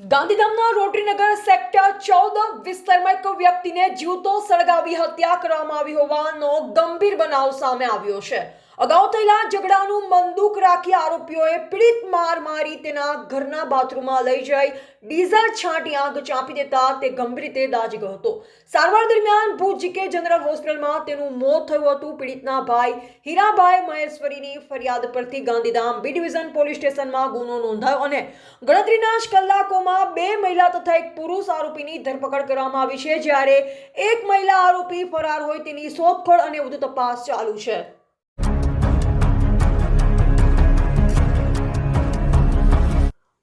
ગાંધીધામના રોટરીનગર સેક્ટર ચૌદ વિસ્તારમાં એક વ્યક્તિને જીવતો સળગાવી હત્યા કરવામાં આવી હોવાનો ગંભીર બનાવ સામે આવ્યો છે. અગાઉ થયેલા ઝઘડાનું બંદૂક રાખી આરોપીઓએ પીડિત માર મારી તેના ઘરના બાથરૂમમાં લઈ જઈ ડીઝલ છાંટી આગ ચાંપી દેતા તે ગંભીર રીતે દાજી ગયો હતો. સારવાર દરમિયાન ભુજ જીકે જનરલ હોસ્પિટલમાં તેનું મોત થયું હતું. પીડિતના ભાઈ હીરાભાઈ મહેશ્વરીની ફરિયાદ પરથી ગાંધીધામ બી ડિવિઝન પોલીસ સ્ટેશનમાં ગુનો નોંધાયો અને ગણતરીના જ કલાકોમાં બે મહિલા તથા એક પુરુષ આરોપીની ધરપકડ કરવામાં આવી છે. જ્યારે એક મહિલા આરોપી ફરાર હોય તેની શોધખોળ અને વધુ તપાસ ચાલુ છે.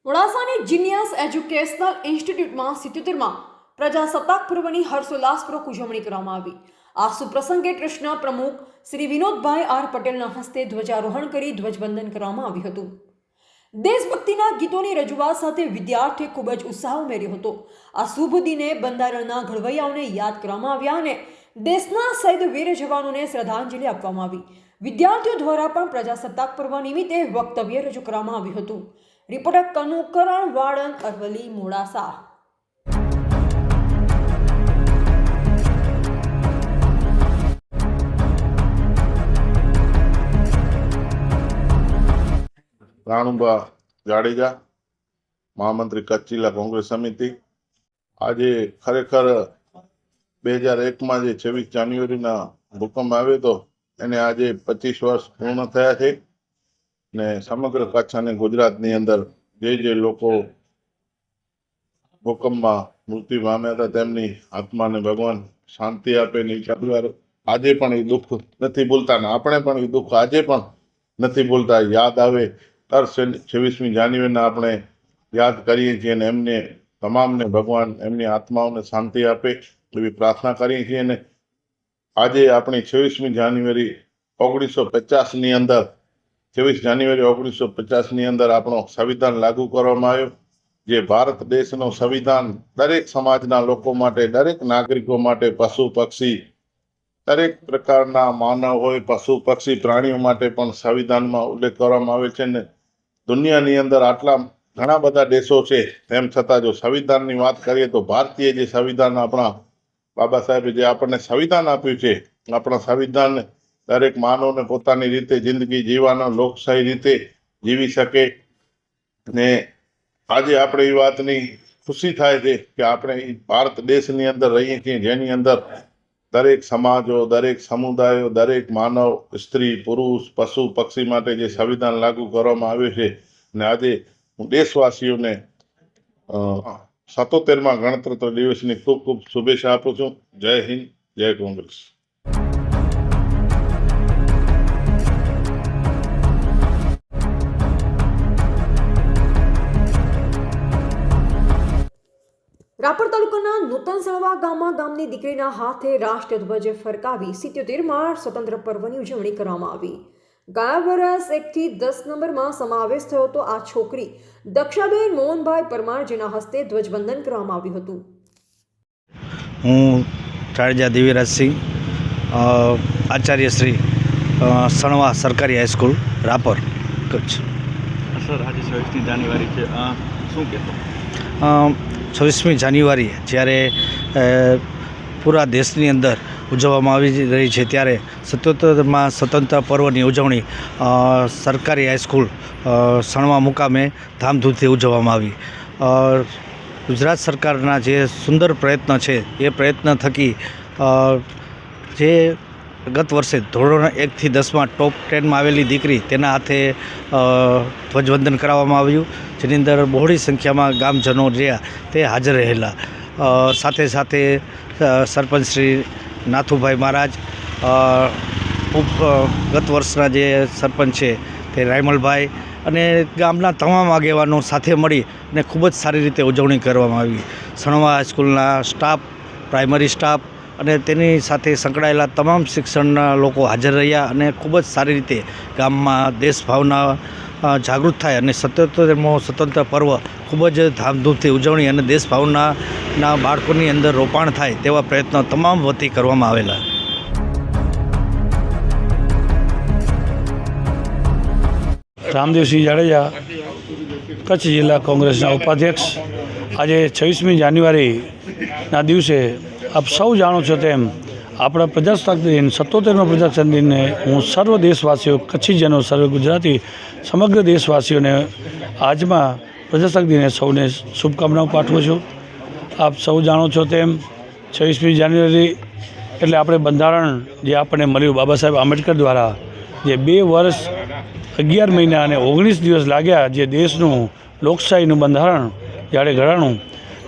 મોડાસાની જીનિયસ એજ્યુકેશનલ ઇન્સ્ટિટ્યૂટમાં સિત્યોતેરમાં પ્રજાસત્તાક પર્વની હર્ષોલ્લાસપૂર્વક ઉજવણી કરવામાં આવી. આ સુપ્રસંગે ટ્રસ્ટના પ્રમુખ શ્રી વિનોદભાઈ આર પટેલના હસ્તે ધ્વજારોહણ કરી ધ્વજવંદન કરવામાં આવ્યું હતું. દેશભક્તિના ગીતોની રજૂઆત સાથે વિદ્યાર્થીએ ખૂબ જ ઉત્સાહ ઉમેર્યો હતો. આ શુભ દિને બંધારણના ઘડવૈયાઓને યાદ કરવામાં આવ્યા અને દેશના શહીદ વીર જવાનોને શ્રદ્ધાંજલિ આપવામાં આવી. વિદ્યાર્થીઓ દ્વારા પણ પ્રજાસત્તાક પર્વ નિમિત્તે વક્તવ્ય રજૂ કરવામાં આવ્યું હતું. રિપોર્ટર કનુકરણ વાળન અરવલી મોડાસા. રાણુબા જાડેજા, મહામંત્રી કચ્છ જિલ્લા કોંગ્રેસ સમિતિ. આજે ખરેખર બે હજાર એકમાં જે છવ્વીસ જાન્યુઆરીના ભૂકંપ આવ્યો હતો, એને આજે પચીસ વર્ષ પૂર્ણ થયા છે. ને સમગ્ર કચ્છ અને ગુજરાતની અંદર જે જે લોકો ભૂકંપમાં મૃત્યુ પામ્યા હતા, તેમની આત્માને ભગવાન શાંતિ આપે ને આજે પણ એ દુઃખ નથી ભૂલતા ને આપણે પણ એ દુઃખ આજે પણ નથી ભૂલતા. યાદ આવે, દર છવ્વીસમી જાન્યુઆરીને આપણે યાદ કરીએ છીએ અને એમને તમામને ભગવાન એમની આત્માઓને શાંતિ આપે એવી પ્રાર્થના કરીએ છીએ અને આજે આપણી છવ્વીસમી જાન્યુઆરી ઓગણીસો પચાસની અંદર છવ્વીસ જાન્યુઆરી ઓગણીસો પચાસની અંદર આપણો સંવિધાન લાગુ કરવામાં આવ્યો, જે ભારત દેશનો સંવિધાન દરેક સમાજના લોકો માટે, દરેક નાગરિકો માટે પશુ પક્ષી, દરેક પ્રકારના માનવ હોય, પશુ પક્ષી, પ્રાણીઓ માટે પણ સંવિધાનમાં ઉલ્લેખ કરવામાં આવે છે ને દુનિયાની અંદર આટલા ઘણા બધા દેશો છે. તેમ છતાં જો સંવિધાનની વાત કરીએ તો ભારતીય જે સંવિધાન આપણા બાબા સાહેબે જે આપણને સંવિધાન આપ્યું છે, આપણા સંવિધાન દરેક માનવને પોતાની રીતે જિંદગી જીવવાનો લોકશાહી રીતે જીવી શકે. ને આજે આપણે એ વાતની ખુશી થાય છે કે આપણે ભારત દેશની અંદર રહીએ છીએ, જેની અંદર દરેક સમાજો, દરેક સમુદાયો, દરેક માનવ, સ્ત્રી, પુરુષ, પશુ, પક્ષી માટે જે સંવિધાન લાગુ કરવામાં આવ્યું છે ને આજે હું દેશવાસીઓને સત્તોતેરમાં ગણતંત્ર દિવસની ખૂબ ખૂબ શુભેચ્છા આપું છું. જય હિન્દ, જય કોંગ્રેસ. નૂતન સળવા ગામમાં ગામની દીકરીના હાથે રાષ્ટ્રધ્વજ ફરકાવી સિત્યોતેરમાં સ્વતંત્ર પર્વની ઉજવણી કરવામાં આવી. ગયા વર્ષ એકથી દસ નંબરમાં સમાવેશ થયો તો આ છોકરી. દક્ષાબેન મોહનભાઈ પરમાર જેના હસ્તે ધ્વજવંદન કરવામાં આવ્યું હતું. હું જાડેજા દેવીરાજસિંહ આચાર્ય શ્રી સણવા સરકારી હાઈસ્કૂલ રાપર કચ્છ. સર આજે છવ્વીસમી જાન્યુઆરી છે. શું કહેશો? અ, છવ્વીસમી જાન્યુઆરી જ્યારે પૂરા દેશની અંદર ઉજવવામાં આવી રહી છે, ત્યારે સત્યોતેરમાં સ્વતંત્ર પર્વની ઉજવણી સરકારી હાઈસ્કૂલ સણવા મુકામે ધામધૂમથી ઉજવવામાં આવી. ગુજરાત સરકારના જે સુંદર પ્રયત્ન છે, એ પ્રયત્ન થકી જે ગત વર્ષે ધોરણ એકથી દસમાં ટોપ ટેનમાં આવેલી દીકરી તેના હાથે ધ્વજવંદન કરાવવામાં આવ્યું, જેની અંદર બહોળી સંખ્યામાં ગામજનો રહ્યા, તે હાજર રહેલા. સાથે સાથે સરપંચ શ્રી નાથુભાઈ મહારાજ ઉપ ગત વર્ષના જે સરપંચ છે તે રાયમલભાઈ અને ગામના તમામ આગેવાનો સાથે મળી અને ખૂબ જ સારી રીતે ઉજવણી કરવામાં આવી. સણવા હાઈસ્કૂલના સ્ટાફ, પ્રાઇમરી સ્ટાફ અને તેની સાથે સંકળાયેલા તમામ શિક્ષણના લોકો હાજર રહ્યા અને ખૂબ જ સારી રીતે ગામમાં દેશભાવના જાગૃત થાય અને સત્યોતેરમો સ્વતંત્ર પર્વ ખૂબ જ ધામધૂમથી ઉજવણી અને દેશભાવનાના બાળકોની અંદર રોપાણ થાય તેવા પ્રયત્નો તમામ વતી કરવામાં આવેલા. રામદેવસિંહ જાડેજા, કચ્છ જિલ્લા કોંગ્રેસના ઉપાધ્યક્ષ. આજે છવ્વીસમી જાન્યુઆરીના દિવસે આપ સૌ જાણો છો તેમ આપણા પ્રજાસત્તાક દિન, સત્તોતેરમો પ્રજાસત્તાક દિનને હું સર્વ દેશવાસીઓ, કચ્છીજનો, સર્વ ગુજરાતી, સમગ્ર દેશવાસીઓને આજમાં પ્રજાસત્તાક દિને સૌને શુભકામનાઓ પાઠવું છું. આપ સૌ જાણો છો તેમ છવ્વીસમી જાન્યુઆરી એટલે આપણે બંધારણ જે આપણને મળ્યું બાબા સાહેબ આંબેડકર દ્વારા, જે બે વર્ષ અગિયાર મહિના અને ઓગણીસ દિવસ લાગ્યા જે દેશનું લોકશાહીનું બંધારણ જ્યારે ઘડાણું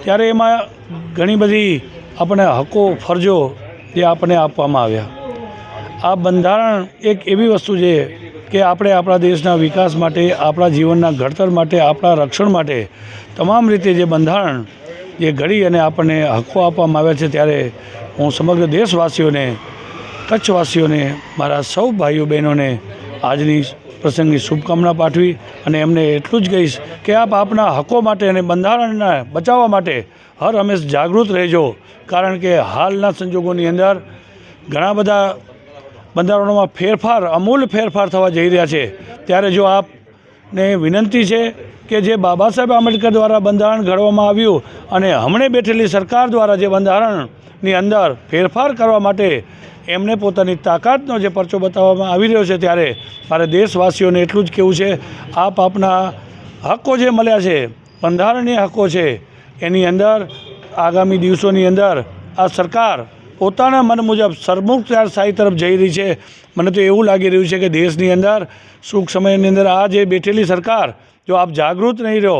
ત્યારે એમાં ઘણી બધી આપણે હકો, ફરજો જે આપણને આપવામાં આવ્યા. આ બંધારણ એક એવી વસ્તુ છે કે આપણે આપણા દેશના વિકાસ માટે, આપણા જીવનના ઘડતર માટે, આપણા રક્ષણ માટે તમામ રીતે જે બંધારણ જે ઘડી અને આપણને હકો આપવામાં આવ્યા છે ત્યારે હું સમગ્ર દેશવાસીઓને, કચ્છવાસીઓને, મારા સૌ ભાઈઓ બહેનોને આજની પ્રસંગની શુભકામના પાઠવી અને એમને એટલું જ કહીશ કે આપ આપના હકો માટે અને બંધારણને બચાવવા માટે હર હંમેશ જાગૃત રહેજો. કારણ કે હાલના સંજોગોની અંદર ઘણા બધા બંધારણોમાં ફેરફાર અમૂલ ફેરફાર થવા જઈ રહ્યા છે. ત્યારે જો આપને વિનંતી છે કે જે બાબા સાહેબ આંબેડકર દ્વારા બંધારણ ઘડવામાં આવ્યું અને હમણે બેઠેલી સરકાર દ્વારા જે બંધારણની અંદર ફેરફાર કરવા માટે એમને પોતાની તાકાતનો જે પરચો બતાવવામાં આવી રહ્યો છે ત્યારે મારે દેશવાસીઓને એટલું જ કહેવું છે, આપ આપના હકો જે મળ્યા છે, બંધારણીય હકો છે એની અંદર, આગામી દિવસોની અંદર, આ સરકાર પોતાના મન મુજબ સરમુખત્યારશાહી તરફ જઈ રહી છે. મને તો એવું લાગી રહ્યું છે કે દેશની અંદર સુખ સમયની અંદર આ જે બેઠેલી સરકાર, જો આપ જાગૃત નહીં રહો,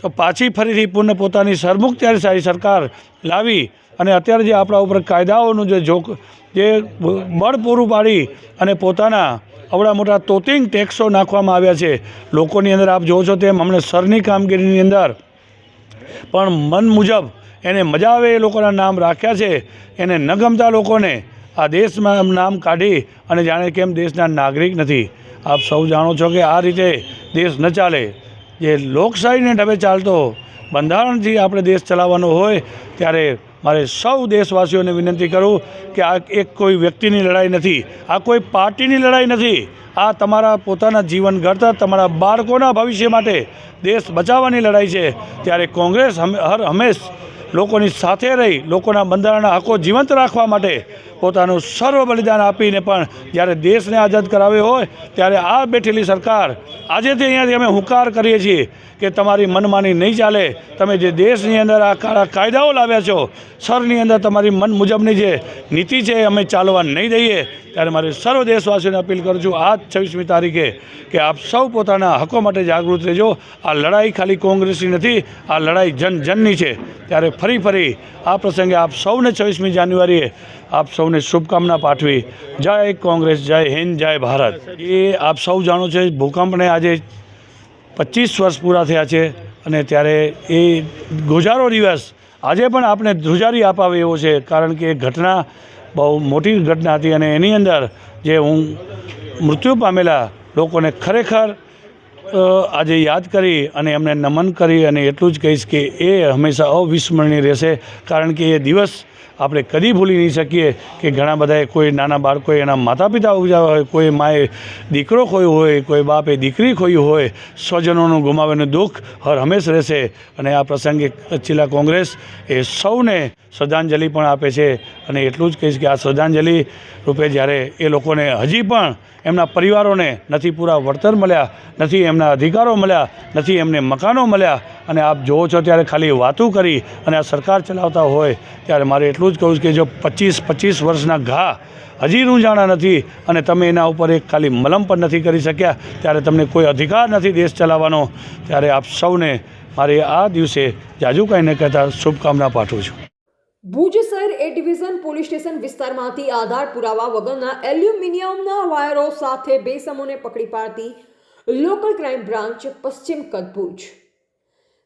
તો પાછી ફરીથી પૂર્ણ પોતાની સરમુખત્યારશાહી સરકાર લાવી અને અત્યારે જે આપણા ઉપર કાયદાઓનું જે જોક, જે બળ પૂરું પાડી અને પોતાના અવડા મોટા તોતિંગ ટેક્સો નાખવામાં આવ્યા છે. લોકોની અંદર આપ જોવો છો તેમ હમણાં સરની કામગીરીની અંદર પણ મન મુજબ એને મજા આવે એ લોકોના નામ રાખ્યા છે. એને ન ગમતા લોકોને આ દેશમાં નામ કાઢી અને જાણે કેમ દેશના નાગરિક નથી. આપ સૌ જાણો છો કે આ રીતે દેશ ન ચાલે. જે લોકશાહીને ઢબે ચાલતો બંધારણથી આપણે દેશ ચલાવવાનો હોય ત્યારે મારે સૌ દેશવાસીઓને વિનંતી કરું કે આ એક કોઈ વ્યક્તિની લડાઈ નથી, આ કોઈ પાર્ટીની લડાઈ નથી. આ તમારા પોતાના જીવન ઘડતર તમારા બાળકોના ભવિષ્ય માટે દેશ બચાવવાની લડાઈ છે. ત્યારે કોંગ્રેસ હર હંમેશ લોકોની સાથે રહી, લોકોના બંધારણના હકો જીવંત રાખવા માટે પોતાનું સર્વ બલિદાન આપીને પણ જ્યારે દેશને આઝાદ કરાવ્યો હોય, ત્યારે આ બેઠેલી સરકાર આજે તે અહીંયાથી અમે હુંકાર કરીએ છીએ કે તમારી મનમાની નહીં ચાલે. તમે જે દેશની અંદર આ કાળા કાયદાઓ લાવ્યા છો, સરની અંદર તમારી મન મુજબની જે નીતિ છે અમે ચાલવા નહીં દઈએ. ત્યારે મારે સર્વ દેશવાસીઓને અપીલ કરું છું આ છવ્વીસમી તારીખે કે આપ સૌ પોતાના હકો માટે જાગૃત રહેજો. આ લડાઈ ખાલી કોંગ્રેસની નથી, આ લડાઈ જન જનની છે. ત્યારે ફરી ફરી આ પ્રસંગે આપ સૌને છવ્વીસમી જાન્યુઆરીએ આપ સૌને શુભકામના પાઠવી. જય કોંગ્રેસ, જય હિન્દ, જય ભારત. એ આપ સૌ જાણો છો, ભૂકંપને આજે પચીસ વર્ષ પૂરા થયા છે અને ત્યારે એ ગુજારો દિવસ આજે પણ આપણે ધ્રુજારી અપાવે એવો છે, કારણ કે ઘટના બહુ મોટી ઘટના હતી અને એની અંદર જે હું મૃત્યુ પામેલા લોકોને ખરેખર આજે યાદ કરી અને એમને નમન કરી અને એટલું જ કહીશ કે એ હંમેશા અવિસ્મરણીય રહેશે, કારણ કે એ દિવસ આપણે કદી ભૂલી નહીં શકીએ કે ઘણા બધાએ કોઈ નાના બાળકોએ એના માતા પિતા ઉજાવ્યા હોય, કોઈ માએ દીકરો ખોયો હોય, કોઈ બાપે દીકરી ખોયું હોય, સ્વજનોનું ગુમાવેલું દુઃખ હર હંમેશ રહેશે. અને આ પ્રસંગે જિલ્લા કોંગ્રેસ એ સૌને શ્રદ્ધાંજલિ પણ આપે છે. અને એટલું જ કહીશ કે આ શ્રદ્ધાંજલિ રૂપે જ્યારે એ લોકોને હજી પણ એમના પરિવારોને નથી પૂરા વળતર મળ્યા, નથી એમના અધિકારો મળ્યા, નથી એમને મકાનો મળ્યા. અને આપ જોવો છો ત્યારે ખાલી વાતો કરી અને આ સરકાર ચલાવતા હોય, ત્યારે મારે એટલું જ કહું છું કે જો પચીસ પચીસ વર્ષના ઘા હજી રૂંઝાણા નથી અને તમે એના ઉપર એક ખાલી મલમ પણ નથી કરી શક્યા, ત્યારે તમને કોઈ અધિકાર નથી દેશ ચલાવવાનો. ત્યારે આપ સૌને મારે આ દિવસે જાજુ કાંઈ ન કહેતા શુભકામના પાઠવું છું. ભુજ શહેર એ ડિવિઝન પોલીસ સ્ટેશન વિસ્તારમાંથી આધાર પુરાવા વગરના એલ્યુમિનિયમના વાયરો સાથે બે પકડી પાડતી લોકલ ક્રાઇમ બ્રાન્ચ પશ્ચિમ કચ્છ ભુજ.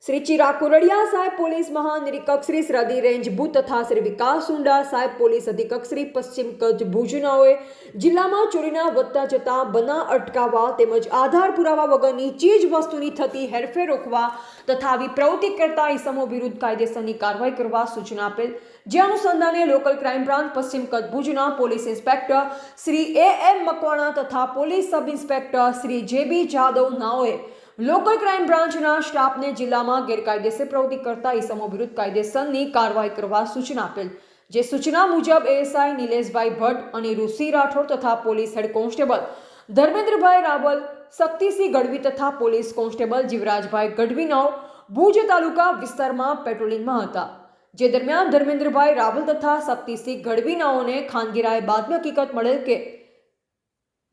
શ્રી ચિરાગ કુરડિયા સાહેબ પોલીસ મહાનિરીક્ષક શ્રી શ્રદી રેન્જ ભૂત તથા શ્રી વિકાસ સુંડા સાહેબ પોલીસ અધિક્ષક શ્રી પશ્ચિમ કચ્છ ભુજનાઓએ જિલ્લામાં ચોરીના વધતા જતા બના અટકાવવા તેમજ આધાર પુરાવા વગરની ચીજ વસ્તુની થતી હેરફેર રોકવા તથા આવી પ્રવૃત્તિ કરતા ઇસમો વિરુદ્ધ કાયદેસરની કાર્યવાહી કરવા સૂચના આપેલ. જે અનુસંધાને લોકલ ક્રાઇમ બ્રાન્ચ પશ્ચિમ કચ્છ ભુજના police inspector Shri A M Makwana તથા police sub inspector Shri J B Jadav નાઓએ local crime બ્રાન્ચના સ્ટાફને જિલ્લામાં ગેરકાયદેસર પ્રવૃત્તિ કરતા ઇસમો વિરુદ્ધ કાયદેસરની કાર્યવાહી કરવા સૂચના આપેલ. જે સૂચના મુજબ એએસઆઈ નિલેશભાઈ ભટ્ટ અને ઋષિ રાઠોડ તથા police head constable Dharmendrabhai Raval, Shaktisinh Gadhvi તથા પોલીસ કોન્સ્ટેબલ જીવરાજભાઈ ગઢવીનાઓ ભુજ તાલુકા વિસ્તારમાં પેટ્રોલિંગમાં હતા. જે દરમિયાન ધર્મેન્દ્રભાઈ રાવલ તથા શક્તિસિંહ ગઢવીનાઓને ખાનગીરાએ બાદમાં હકીકત મળેલ કે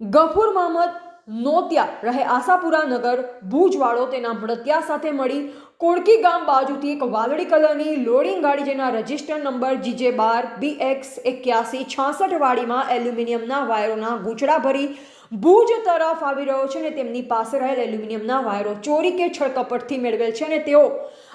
ગફુર મહમદ નોતિયા રહે આશાપુરા નગર. ભુજવાળો તેના મૃત્યા સાથે મળી. કોળકી ગામ બાજુથી એક વાદળી કલરની લોડિંગ ગાડી જેના રજિસ્ટર નંબર જીજે બાર, બી એક્સ, એક્યાસી, છાસઠ વાડીમાં એલ્યુમિનિયમના વાયરોના ગૂંચડા ભરી ભુજ તરફ આવી રહ્યો છે અને તેમની પાસે રહેલ એલ્યુમિનિયમના વાયરો ચોરી કે છળકપટથી મેળવેલ છે અને તેઓ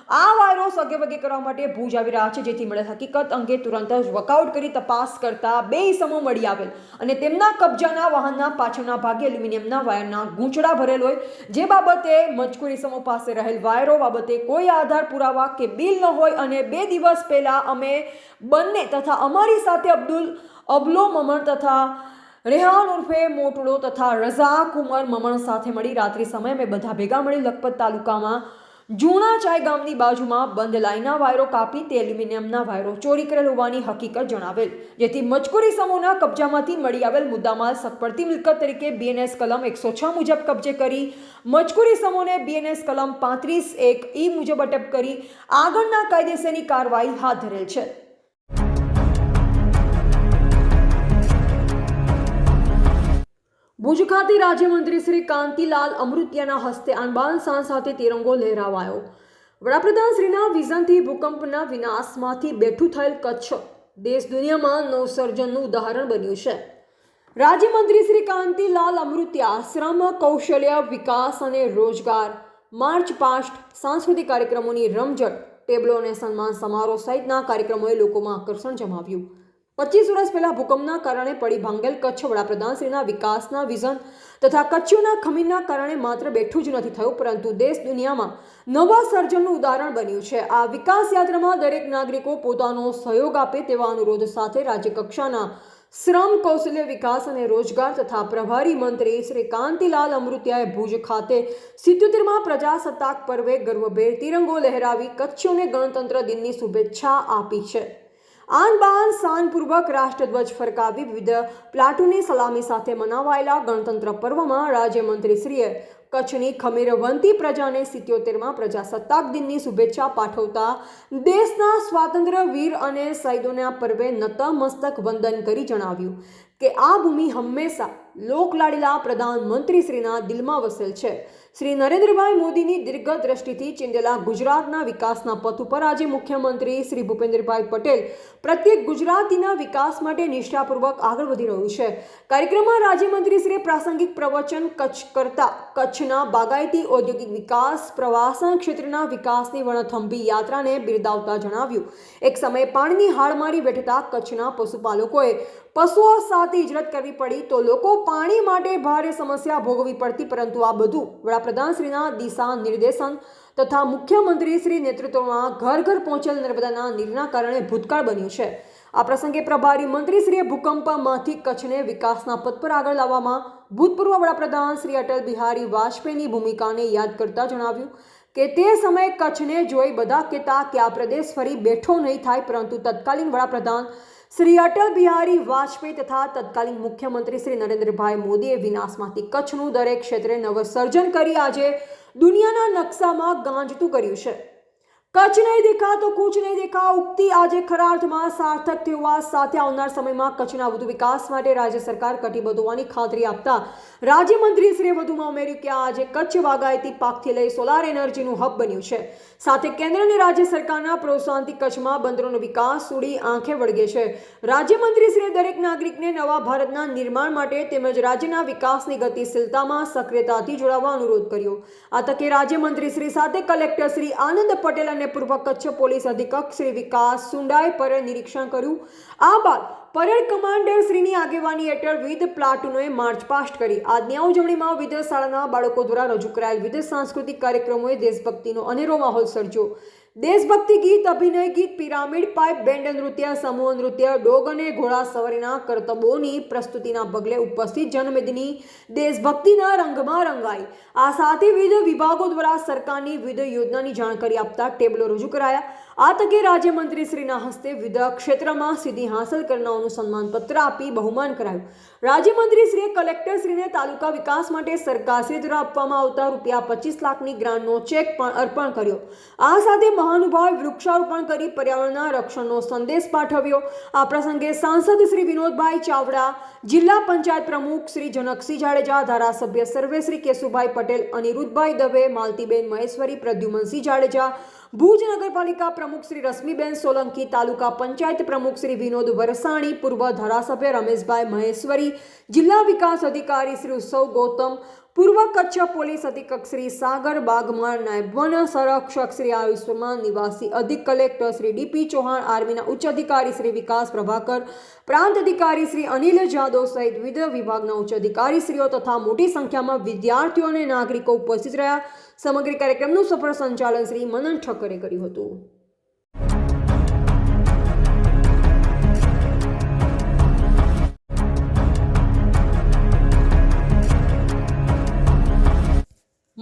આ વાયરો સગે વગે કરવા માટે ભુજ આવી રહ્યા છે, જેથી મળેલ હકીકત અંગે તુરંત જ વર્કઆઉટ કરી તપાસ કરતા બે સમૂહ મળી આવેલ. અને તેમના કબજાના વાહનના પાછળના ભાગે એલ્યુમિનિયમના વાયરના ગૂંચડા ભરેલ હોય. જે બાબતે મજકુરી સમૂહ પાસે રહેલ વાયરો બાબતે કોઈ આધાર પુરાવા કે બિલ ન હોય અને બે દિવસ પહેલા અમે બંને તથા અમારી સાથે અબ્દુલ, અબલો મમણ તથા રેહાન ઉર્ફે મોટડો તથા રઝાક ઉમર મમણ સાથે મળી રાત્રિ સમયે મેં બધા ભેગા મળી લખપત તાલુકામાં જૂના ચાય ગામની બાજુમાં બંધ લાઈનના વાયરો કાપી તે એલ્યુમિનિયમના વાયરો ચોરી કરેલ હોવાની હકીકત જણાવેલ, જેથી મજકૂરી સમૂહના કબજામાંથી મળી આવેલ મુદ્દામાલ સગપડતી મિલકત તરીકે બીએનએસ કલમ એકસો છ મુજબ કબજે કરી, મજકૂરી સમૂહને બીએનએસ કલમ પાંત્રીસ એક ઈ મુજબ અટક કરી આગળના કાયદેસરની કાર્યવાહી હાથ ધરેલ છે. ભુજ ખાતે રાજ્યમંત્રી શ્રી કાંતિલાલ અમૃતિયાના હસ્તે આનબાન શાન સાથે તિરંગો લહેરાવાયો. વડાપ્રધાન શ્રીના વિઝનથી ભૂકંપના વિનાશમાંથી બેઠું થયેલ કચ્છ દેશ દુનિયામાં નવસર્જનનું ઉદાહરણ બન્યું છે. રાજ્યમંત્રી શ્રી કાંતિલાલ અમૃતિયા શ્રમ કૌશલ્ય, વિકાસ અને રોજગાર, માર્ચ પાસ્ટ સાંસ્કૃતિક કાર્યક્રમોની રમઝટ, ટેબલો અને સન્માન સમારોહ સહિતના કાર્યક્રમોએ લોકોમાં આકર્ષણ જમાવ્યું. પચીસ વર્ષ પહેલા ભૂકંપના કારણે પડી ભાંગેલ કચ્છ વડાપ્રધાનશ્રીના વિકાસના વિઝન તથા કચ્છોના ખમીરના કારણે માત્ર બેઠું જ નથી થયું, પરંતુ દેશ દુનિયામાં નવા સર્જનનું ઉદાહરણ બન્યું છે. આ વિકાસ યાત્રામાં દરેક નાગરિકો પોતાનો સહયોગ આપે તેવા અનુરોધ સાથે રાજ્યકક્ષાના શ્રમ કૌશલ્ય વિકાસ અને રોજગાર તથા પ્રભારી મંત્રી શ્રી કાંતિલાલ અમૃતિયાએ ભુજ ખાતે સિત્યોતેરમાં પ્રજાસત્તાક પર્વે ગર્વભેર તિરંગો લહેરાવી કચ્છીઓને ગણતંત્ર દિનની શુભેચ્છા આપી છે. આન બાન શાનપૂર્વક રાષ્ટ્રધ્વજ ફરકાવી વિવિધ પ્લાટુની સલામી સાથે મનાવાયેલા ગણતંત્ર પર્વમાં રાજ્યમંત્રીશ્રીએ કચ્છની ખમીરવંતી પ્રજાને સિત્યોતેરમાં પ્રજાસત્તાક દિનની શુભેચ્છા પાઠવતા દેશના સ્વાતંત્ર્ય વીર અને શહીદોના પર્વે નતમસ્તક વંદન કરી જણાવ્યું કે આ ભૂમિ હંમેશા લોકલાડીલા પ્રધાનમંત્રીશ્રીના દિલમાં વસેલ છે. શ્રી નરેન્દ્રભાઈ મોદીની દીર્ઘ દ્રષ્ટિથી ચિંદેલા ગુજરાતના વિકાસના પથ ઉપર આજે મુખ્યમંત્રી શ્રી ભૂપેન્દ્રભાઈ પટેલ પ્રત્યેક ગુજરાતીના વિકાસ માટે નિષ્ઠાપૂર્વક આગળ વધી રહ્યું છે. કાર્યક્રમમાં રાજ્યમંત્રીશ્રીએ પ્રાસંગિક પ્રવચન કચ્છ કરતા કચ્છના બાગાયતી ઔદ્યોગિક વિકાસ, પ્રવાસન ક્ષેત્રના વિકાસની વણથંભી યાત્રાને બિરદાવતા જણાવ્યું. એક સમયે પાણીની હાડમારી બેઠતા કચ્છના પશુપાલકોએ પશુઓ સાથે હિજરત કરવી પડી તો લોકો પાણી માટે ભારે સમસ્યા ભોગવવી પડતી, પરંતુ આ બધું વડાપ્રધાનશ્રીના દિશા નિર્દેશન તથા મુખ્યમંત્રી શ્રી નેતૃત્વમાં ઘર ઘર પહોંચેલ નર્મદાના નીરના કારણે ભૂતકાળ બન્યું છે. આ પ્રસંગે પ્રભારી મંત્રીશ્રીએ ભૂકંપમાંથી કચ્છને વિકાસના પથ પર આગળ લાવવામાં ભૂતપૂર્વ વડાપ્રધાન શ્રી અટલ બિહારી વાજપેયીની ભૂમિકાને યાદ કરતા જણાવ્યું કે તે સમયે કચ્છને જોઈ બધા કહેતા કે આ પ્રદેશ ફરી બેઠો નહીં થાય, પરંતુ તત્કાલીન વડાપ્રધાન શ્રી અટલ બિહારી વાજપેયી તથા તત્કાલીન મુખ્યમંત્રી શ્રી નરેન્દ્રભાઈ મોદીએ વિનાશમાંથી કચ્છનું દરેક ક્ષેત્રે નવસર્જન કરી આજે દુનિયાના નકશામાં ગાંજતું કર્યું છે. કચ્છ નહીં દેખા તો કૂચ નહીં દેખા ઉક્તિ આજે ખરા અર્થમાં સાર્થક થવા સાથે આવનાર સમયમાં કચ્છના વધુ વિકાસ માટે રાજ્ય સરકાર કટિબદ્ધ હોવાની ખાતરી આપતા રાજ્યમંત્રીશ્રીએ વધુમાં ઉમેર્યું કે આજે કચ્છ વાગાયતી પાકથી લઈ સોલાર એનર્જીનું હબ બન્યું છે. સાથે કેન્દ્ર અને રાજ્ય સરકારના પ્રોત્સાહનથી કચ્છમાં બંદરોનો વિકાસ સુડી આંખે વળગે છે. રાજ્યમંત્રીશ્રીએ દરેક નાગરિકને નવા ભારતના નિર્માણ માટે તેમજ રાજ્યના વિકાસની ગતિશીલતામાં સક્રિયતાથી જોડાવા અનુરોધ કર્યો. આ તકે રાજ્યમંત્રીશ્રી સાથે કલેક્ટર શ્રી આનંદ પટેલ અને પૂર્વ કચ્છ પોલીસ અધિક્ષક શ્રી વિકાસ સુંડાએ પરેડ નિરીક્ષણ કર્યું. આ બાદ પરેડ કમાન્ડર શ્રીની આગેવાની હેઠળ વિવિધ પ્લાટુનોએ માર્ચ પાસ્ટ કરી. આજની ઉજવણીમાં વિવિધ શાળાના બાળકો દ્વારા રજૂ કરાયેલ વિવિધ સાંસ્કૃતિક કાર્યક્રમોએ દેશભક્તિનો અનેરો માહોલ સર્જ્યો. દેશભક્તિ ગીત, અભિનય ગીત, પિરામિડ પાઇપ બેન્ડ નૃત્ય, સમૂહ નૃત્ય, ડોગ અને ઘોડા સવારીના કરતબોની પ્રસ્તુતિના પગલે ઉપસ્થિત જનમેદની દેશભક્તિના રંગમાં રંગાઈ. આ સાથે વિવિધ વિભાગો દ્વારા સરકારની વિવિધ યોજનાની જાણકારી આપતા ટેબલો રજૂ કરાયા. આ તકે રાજ્યમંત્રીશ્રીના હસ્તે વિવિધ ક્ષેત્રમાં સિદ્ધિ હાંસલ કરનારનું સન્માનપત્ર આપી બહુમાન કરાયું. રાજ્યમંત્રીશ્રીએ કલેક્ટરશ્રીને તાલુકા વિકાસ માટે સરકારશ્રી દ્વારા આપવામાં આવતા રૂપિયા પચીસ લાખની ગ્રાન્ટનો ચેક પણ અર્પણ કર્યો. આ સાથે મહાનુભાવ વૃક્ષારોપણ કરી પર્યાવરણના રક્ષણનો સંદેશ પાઠવ્યો. આ પ્રસંગે સાંસદ શ્રી વિનોદભાઈ ચાવડા, જિલ્લા પંચાયત પ્રમુખ શ્રી જનકસિંહ જાડેજા, ધારાસભ્ય સર્વે શ્રી કેશુભાઈ પટેલ, અનિરુદ્ધભાઈ દવે, માલતીબેન મહેશ્વરી, પ્રદ્યુમનસિંહ જાડેજા ભુજ નગરપાલિકા પ્રમુખ શ્રી રશ્મિબેન સોલંકી, તાલુકા પંચાયત પ્રમુખ શ્રી વિનોદ વરસાણી, પૂર્વ ધારાસભ્ય રમેશભાઈ મહેશ્વરી, જિલ્લા વિકાસ અધિકારી શ્રી ઉત્સવ ગૌતમ પૂર્વ કચ્છ પોલીસ અધિક્ષક શ્રી સાગર બાગમાર નાયબ વન સંરક્ષક શ્રી આયુષ્માન નિવાસી અધિક કલેક્ટર શ્રી ડીપી ચૌહાણ, આર્મીના ઉચ્ચ અધિકારી શ્રી વિકાસ પ્રભાકર, પ્રાંત અધિકારી શ્રી અનિલ જાદવ સહિત વિવિધ વિભાગના ઉચ્ચ અધિકારીશ્રીઓ તથા મોટી સંખ્યામાં વિદ્યાર્થીઓ અને નાગરિકો ઉપસ્થિત રહ્યા. સમગ્ર કાર્યક્રમનું સફળ સંચાલન શ્રી મનન ઠક્કરે કર્યું હતું.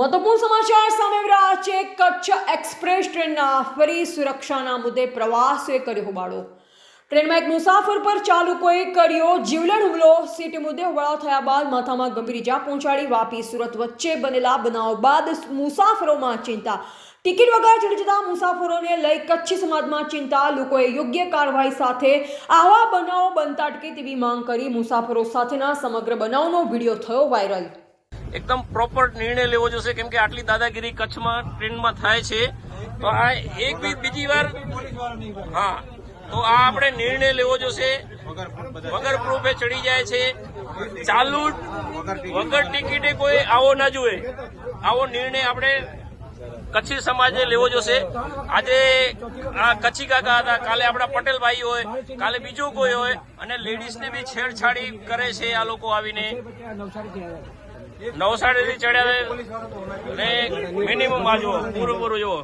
મહત્વપૂર્ણ સમાચાર સામે રહ્યા છે. કચ્છ એક્સપ્રેસ ટ્રેનના ફરી સુરક્ષાના મુદ્દે પ્રવાસીએ કર્યો હોબાળો. ટ્રેનમાં એક મુસાફર પર ચાલુકોએ કર્યો જીવલેણ હુમલો. સીટ મુદ્દે હોબાળો થયા બાદ માથામાં ગંભીર ઇજા પહોંચાડી વાપી સુરત વચ્ચે બનેલા બનાવ બાદ મુસાફરોમાં ચિંતા. ટિકિટ વગર ચડી જતા મુસાફરોને લઈ કચ્છી સમાજમાં ચિંતા. લોકોએ યોગ્ય કાર્યવાહી સાથે આવા બનાવો બનતા અટકે તેવી માંગ કરી મુસાફરો સાથેના સમગ્ર બનાવનો વીડિયો થયો વાયરલ. એકદમ પ્રોપર નિર્ણય લેવો જોશે. કેમ કે આટલી દાદાગીરી કચ્છમાં, ટ્રેનમાં થાય છે. તો આ એક બી બીજી વાર હા. તો આ આપણે નિર્ણય લેવો જોશે. વગર પ્રૂફે ચડી જાય છે. ચાલુ વગર ટિકિટે કોઈ આવો ના જુએ. આવો નિર્ણય આપણે કચ્છી સમાજે લેવો જોશે. આજે આ કચ્છી કાકા હતા. કાલે આપણા પટેલ ભાઈ હોય, કાલે બીજું કોઈ હોય. અને લેડીઝને બી છેડછાડી કરે છે આ લોકો આવીને. નવસારીથી ચડ્યા ને મિનિમમ આ જુઓ પૂરું પૂરું જુઓ.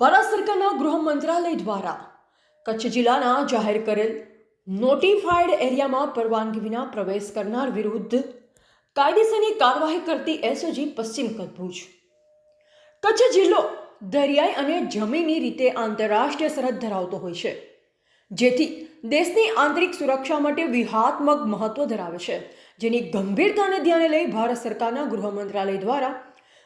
ભારત સરકારના ગૃહ મંત્રાલય દ્વારા કચ્છ જિલ્લાના જાહેર કરેલ નોટિફાઈડ એરિયામાં પરવાનગી વિના પ્રવેશ કરનાર વિરુદ્ધ કાયદેસરની કાર્યવાહી કરતી એસઓજી પશ્ચિમ કચ્છ કચ્છ જિલ્લો દરિયાઈ અને જમીની રીતે આંતરરાષ્ટ્રીય સરહદ ધરાવતો હોય છે. જેથી દેશની આંતરિક સુરક્ષા માટે વ્યૂહાત્મક મહત્વ ધરાવે છે. જેની ગંભીરતાને ધ્યાને લઈ ભારત સરકારના ગૃહ મંત્રાલય દ્વારા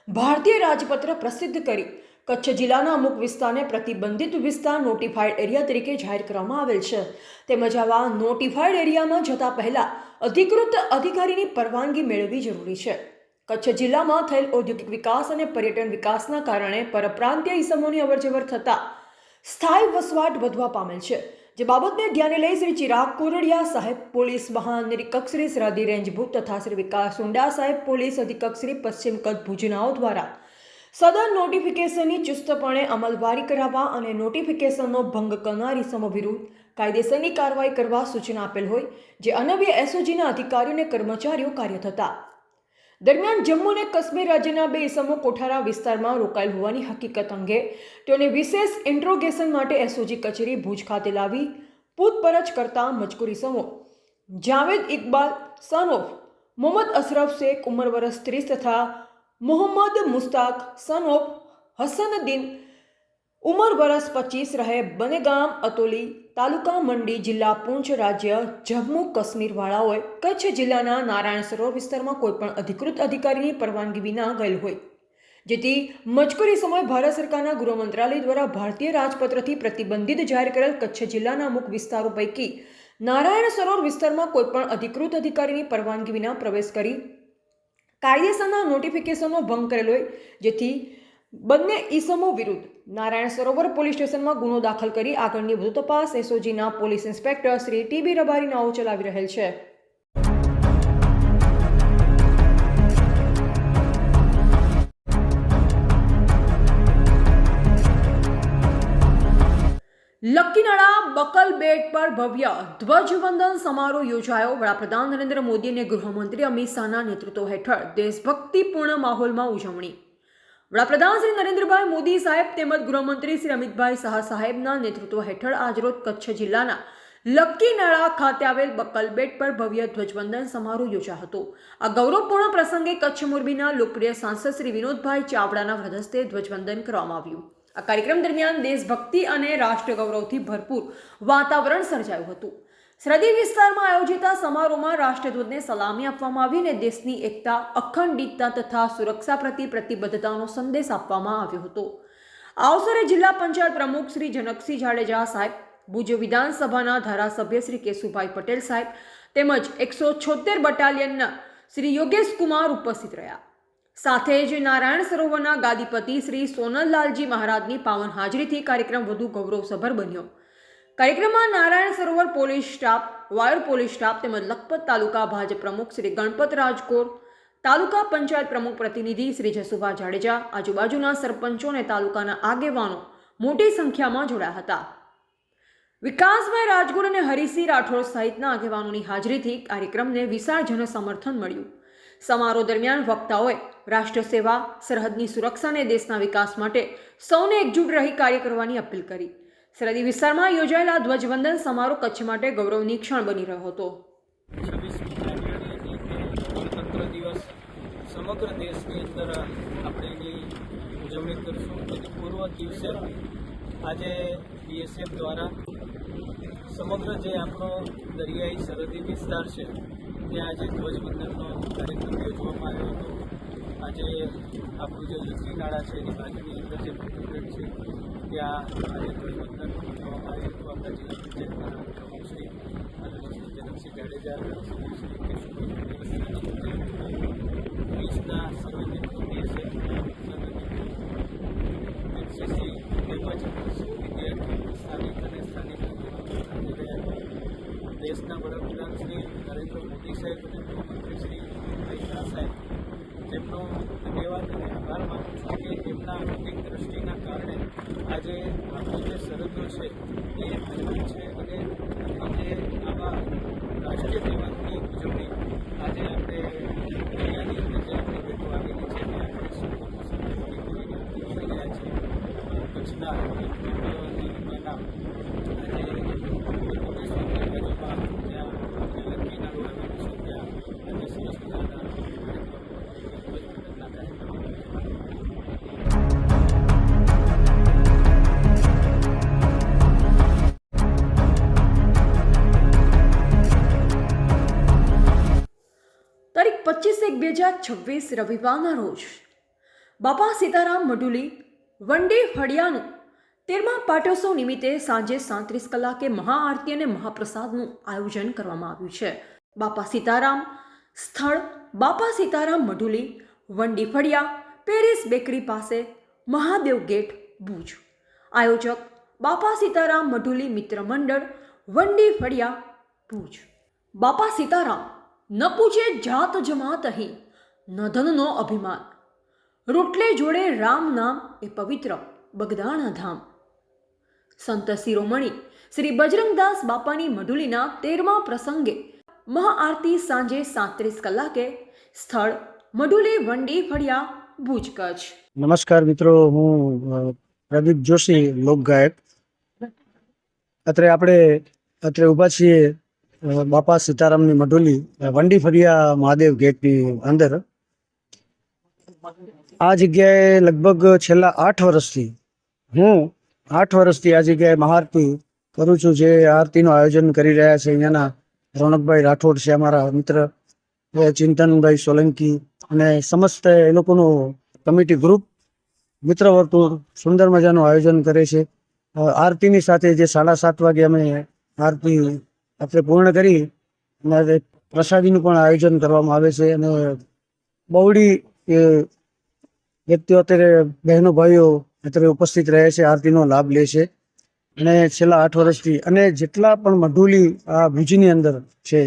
ભારતીય રાજપત્ર પ્રસિદ્ધ કરી કચ્છ જિલ્લાના અમુક વિસ્તારને પ્રતિબંધિત વિસ્તાર નોટિફાઈડ એરિયા તરીકે જાહેર કરવામાં આવેલ છે. તેમજ આવા નોટિફાઈડ એરિયામાં જતા પહેલા અધિકૃત અધિકારીની પરવાનગી મેળવવી જરૂરી છે. કચ્છ જિલ્લામાં થયેલ ઔદ્યોગિક વિકાસ અને પર્યટન વિકાસના કારણે પરપ્રાંતીય ઇસમોની અવરજવર થતાં સ્થાયી વસવાટ વધવા પામેલ છે. જે બાબતને ધ્યાને લઈ શ્રી ચિરાગ કોરડિયા સાહેબ, પોલીસ મહાનિરીક્ષક શ્રી સરહદી રેન્જ તથા શ્રી વિકાસ ઉંડા સાહેબ, પોલીસ અધિક્ષક શ્રી પશ્ચિમ કચ્છ ભુજનાઓ દ્વારા સદર નોટિફિકેશનની ચુસ્તપણે અમલવારી કરાવવા અને નોટિફિકેશનનો ભંગ કરનાર ઇસમો વિરુદ્ધ કાયદેસરની કાર્યવાહી કરવા સૂચના આપેલ હોય, જે અનવ્ય એસઓજીના અધિકારીઓ અને કર્મચારીઓ કાર્યરત હતા દરમિયાન જમ્મુ અને કાશ્મીર રાજ્યના બે ઇસમો કોઠારા વિસ્તારમાં રોકાયેલ હોવાની હકીકત અંગે તેઓને વિશેષ ઇન્ટ્રોગેશન માટે એસઓજી કચેરી ભુજ ખાતે લાવી પૂછપરછ કરતા મજકૂર ઇસમો જાવેદ ઇકબાલ સન ઓફ મોહમ્મદ અશરફ શેખ, ઉંમર વર્ષ ત્રીસ તથા મોહમ્મદ મુસ્તાક સન ઓફ હસનદ્દીન ઉંમર વરસ પચીસ રહે બનેગામ અતોલી તાલુકા મંડી જિલ્લા પૂંછ રાજ્ય જમ્મુ કાશ્મીર વાળાઓએ કચ્છ જિલ્લાના નારાયણ સરોવર વિસ્તારમાં કોઈપણ અધિકૃત અધિકારીની પરવાનગી વિના ગયેલ હોય. જેથી મજકૂરી સમય ભારત સરકારના ગૃહ મંત્રાલય દ્વારા ભારતીય રાજપત્રથી પ્રતિબંધિત જાહેર કરેલ કચ્છ જિલ્લાના અમુક વિસ્તારો પૈકી નારાયણ સરોવર વિસ્તારમાં કોઈપણ અધિકૃત અધિકારીની પરવાનગી વિના પ્રવેશ કરી કાયદેસરના નોટિફિકેશનનો ભંગ કરેલો હોય. જેથી બંને ઈસમો વિરુદ્ધ નારાયણ સરોવર પોલીસ સ્ટેશનમાં ગુનો દાખલ કરી આગળની વધુ તપાસ એસઓજીના police inspector Shri T B Rabari નાઓ ચલાવી રહેલ છે. લક્કીનાળા બકલ બેટ પર ભવ્ય ધ્વજવંદન સમારોહ યોજાયો. વડાપ્રધાન નરેન્દ્ર મોદી અને ગૃહમંત્રી અમિત શાહના નેતૃત્વ હેઠળ દેશભક્તિપૂર્ણ માહોલમાં ઉજવણી. વડાપ્રધાન શ્રી નરેન્દ્રભાઈ મોદી સાહેબ તેમજ ગૃહમંત્રી શ્રી અમિતભાઈ શાહ સાહેબના નેતૃત્વ હેઠળ આજરોજ કચ્છ જિલ્લાના લક્કીનાળા ખાતે આવેલ બકલબેટ પર ભવ્ય ધ્વજવંદન સમારોહ યોજાયો હતો. આ ગૌરવપૂર્ણ પ્રસંગે કચ્છ મોરબીના લોકપ્રિય સાંસદ શ્રી વિનોદભાઈ ચાવડાના હસ્તે ધ્વજવંદન કરવામાં આવ્યું. આ કાર્યક્રમ દરમિયાન દેશભક્તિ અને રાષ્ટ્રગૌરવથી ભરપૂર વાતાવરણ સર્જાયું હતું. સરહદી વિસ્તારમાં આયોજિત સમારોહમાં રાષ્ટ્રધ્વજને સલામી આપવામાં આવી અને દેશની એકતા, અખંડિતતા તથા સુરક્ષા પ્રતિ પ્રતિબદ્ધતાનો સંદેશ આપવામાં આવ્યો હતો. આ અવસરે જિલ્લા પંચાયત પ્રમુખ શ્રી જનકસિંહ જાડેજા સાહેબ, ભુજ વિધાનસભાના ધારાસભ્ય શ્રી કેશુભાઈ પટેલ સાહેબ તેમજ એકસો છોતેર બટાલિયનના શ્રી યોગેશ કુમાર ઉપસ્થિત રહ્યા. સાથે જ નારાયણ સરોવરના ગાદીપતિ શ્રી સોનલલાલજી મહારાજની પાવન હાજરીથી કાર્યક્રમ વધુ ગૌરવસભર બન્યો. કાર્યક્રમમાં નારાયણ સરોવર પોલીસ સ્ટાફ વાયર પોલીસ સ્ટાફ તેમજ લખપત તાલુકા ભાજપ પ્રમુખ શ્રી ગણપત રાજકોર, તાલુકા પંચાયત પ્રમુખ પ્રતિનિધિ શ્રી જસુભા જાડેજા, આજુબાજુના સરપંચો અને તાલુકાના આગેવાનો મોટી સંખ્યામાં જોડાયા હતા. વિકાસભાઈ રાજગુર અને હરિસિંહ રાઠોડ સહિતના આગેવાનોની હાજરીથી કાર્યક્રમને વિશાળ જનસમર્થન મળ્યું. સમારોહ દરમિયાન વક્તાઓએ રાષ્ટ્ર સેવા સરહદની સુરક્ષા અને દેશના વિકાસ માટે સૌને એકજૂટ રહી કાર્ય કરવાની અપીલ કરી. સરહદી વિસ્તારમાં યોજાયેલા ધ્વજવંદન સમારોહ કચ્છ માટે ગૌરવની ક્ષણ બની રહ્યો હતો. દિવસ સમગ્ર દેશની અંદર આપણે એની ઉજવણી કરીશું. એની પૂર્વ દિવસે આજે બીએસએફ દ્વારા સમગ્ર જે આપણો દરિયાઈ સરહદી વિસ્તાર છે, ત્યાં આજે ધ્વજવંદનનો કાર્યક્રમ યોજવામાં આવ્યો હતો. આજે આપણું જે લક્ષ્મી છે, એની બાજુની અંદર જે છે ત્યાં આજે ધ્વજવંદન કરવામાં આવ્યું હતું આપણા જિલ્લા પંચાયતના પ્રમુખ શ્રી માનનીય જનકસિંહ જાડેજા શ્રી કેશુભાઈ દેશના સર્વજ્ઞ સ્થાનિક અને સ્થાનિક. દેશના વડાપ્રધાન શ્રી નરેન્દ્ર મોદી સાહેબ અને મુખ્યમંત્રી શ્રી અમિત શાહ સાહેબ તેમનો ધન્યવાદ અને આભાર માનું છું કે તેમના દ્રષ્ટિના કારણે આજે આપણો જે સરહદો છે એ અલગ છે અને આજે હજાર છવ્વીસ રવિવારના રોજ બાપા સીતારામ મઢુલી વંડે ફળિયાનું તેરમા પાટોત્સવ નિમિત્તે સાંજે સાંત્રીસ કલાકે મહાઆરતી અને મહાપ્રસાદનું આયોજન કરવામાં આવ્યું છે. બાપા સીતારામ સ્થળ બાપા સીતારામ મઢુલી વંડી ફળિયા, પેરિસ બેકરી પાસે, મહાદેવ ગેટ, ભુજ. આયોજક બાપા સીતારામ મઢુલી મિત્ર મંડળ વંડી ફળિયા, ભુજ. બાપા સીતારામ, ન પૂછે જાત જમાત અહીં. ન અભિમાન. રોટલે જોડે રામ નામ એ પવિત્ર બગદાણા ધામ સંત શિરોમણી શ્રી બજરંગદાસ બાપાની મઢુલીના તેરમા પ્રસંગે મહાઆરતી સાંજે સાત્રીસ કલાકે સ્થળ મઢુલી વંડી ફળિયા ભુજ કચ્છ. નમસ્કાર મિત્રો, હું પ્રદીપ જોશી, લોકગાયક. અત્રે આપણે, અત્રે ઊભા છીએ બાપા સીતારામની મઢુલી, વંડી ફરિયા મહાદેવ ગેટની અંદર. આ જગ્યાએ લગભગ છેલ્લા આઠ વર્ષથી, હું આઠ વર્ષથી આ જગ્યાએ મહાઆરતી કરું છું, જે આરતીનું આયોજન કરી રહ્યા છે. અહીંયાના રોનકભાઈ રાઠોડ છે, અમારા મિત્ર ચિંતનભાઈ સોલંકી અને સમસ્ત એ લોકોનું કમિટી ગ્રુપ મિત્ર વર્તુળ સુંદર મજાનું આયોજન કરે છે. આરતીની સાથે જે સાડા સાત વાગે અમે આરતી આપણે પૂર્ણ કરી અને પ્રસાદીનું પણ આયોજન કરવામાં આવે છે અને બહુડી એ વ્યક્તિઓ અત્યારે બહેનો, ભાઈઓ અત્યારે ઉપસ્થિત રહે છે, આરતીનો લાભ લે છે. અને છેલ્લા આઠ વર્ષથી અને જેટલા પણ મઢુલી આ ભુજની અંદર છે,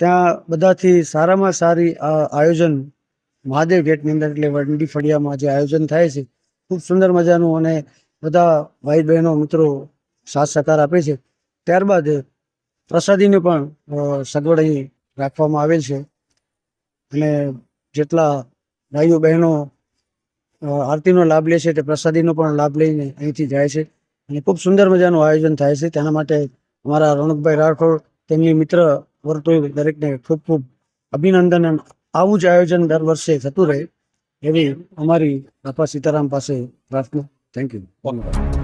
ત્યાં બધાથી સારામાં સારી આ આયોજન મહાદેવ ગેટની અંદર એટલે વંડી ફળિયામાં જે આયોજન થાય છે, ખૂબ સુંદર મજાનું અને બધા ભાઈ બહેનો, મિત્રો સાથ સહકાર આપે છે. ત્યારબાદ પ્રસાદીની પણ સગવડ અહીં રાખવામાં આવેલ છે. અને જેટલા ભાઈઓ બહેનો આરતીનો લાભ લે છે, તે પ્રસાદીનો પણ લાભ લઈને અહીંથી જાય છે. અને ખૂબ સુંદર મજાનું આયોજન થાય છે. તેના માટે અમારા રણકભાઈ રાઠોડ, તેમની મિત્ર વર્તુળ દરેકને ખૂબ ખૂબ અભિનંદન. આવું જ આયોજન દર વર્ષે થતું રહે એવી અમારી બાપા સીતારામ પાસે પ્રાર્થના. Thank you